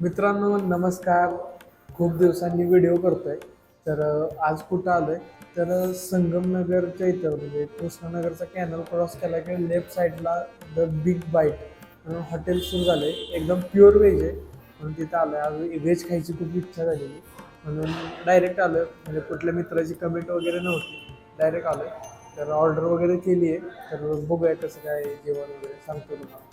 मित्रांनो नमस्कार. खूप दिवसांनी व्हिडिओ करतोय. तर आज कुठं आलोय? तर संगमनगरच्या इथं म्हणजे कृष्णनगरचा कॅनल क्रॉस केला की लेफ्ट साईडला द बिग बाईट म्हणून हॉटेल सुरू आहे एकदम प्युअर व्हेज आहे. म्हणून तिथं आलो आज व्हेज खायची खूप इच्छा झालेली. म्हणून डायरेक्ट आलोय. म्हणजे कुठल्या मित्राची कमेंट वगैरे नव्हती. डायरेक्ट आलोय. तर ऑर्डर वगैरे केली आहे तर बघूया कसं काय जेवण वगैरे सांगतो तुम्हाला.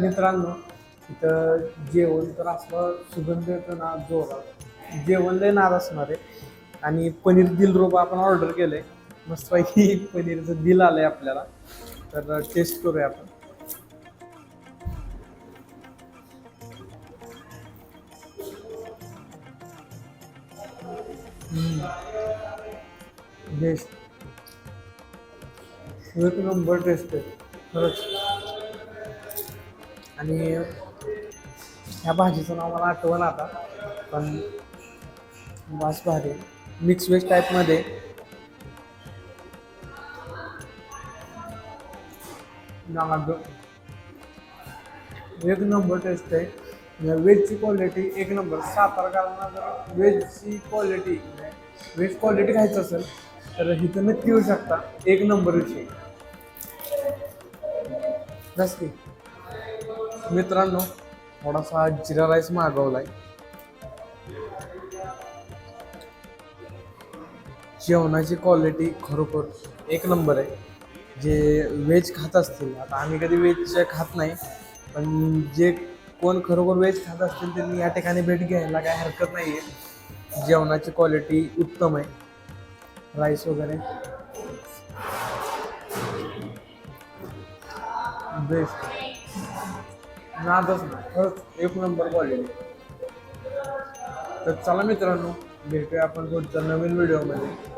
मित्रांनो इथं जेवण तर असलं सुगंध येतो ना जोरात. जेवण लय नाद असणार आहे. आणि पनीर दिल रोबा आपण ऑर्डर केलंय. मस्तपैकी पनीरचं दिल आलंय आपल्याला. तर टेस्ट करूया आपण. बेस्ट एक नंबर टेस्ट आहे. खरंच. आणि ह्या भाजीचं नाव मला आठवण आता पण वास भारी. मिक्स वेज टाईपमध्ये एक नंबर टेस्ट आहे. वेजची क्वालिटी एक नंबर सातारकरांना जर. वेजची क्वालिटी वेज क्वालिटी खायचं असेल तर इथं नक्की येऊ शकता. एक नंबर विषय मित्रांनो थोडासा जिरा राईस मागवलाय. जेवणाची क्वालिटी खरोखर एक नंबर आहे. जे व्हेज खात असतील आता आम्ही कधी व्हेज खात नाही पण जे कोण खरोखर व्हेज खात असतील त्यांनी या ठिकाणी भेट घ्यायला काय हरकत नाही आहे जेवणाची क्वालिटी उत्तम आहे. राईस वगैरे. बेस्ट नादच खरंच एक नंबर कॉलेज तर चला मित्रांनो भेटूया आपण पुढच्या नवीन व्हिडिओमध्ये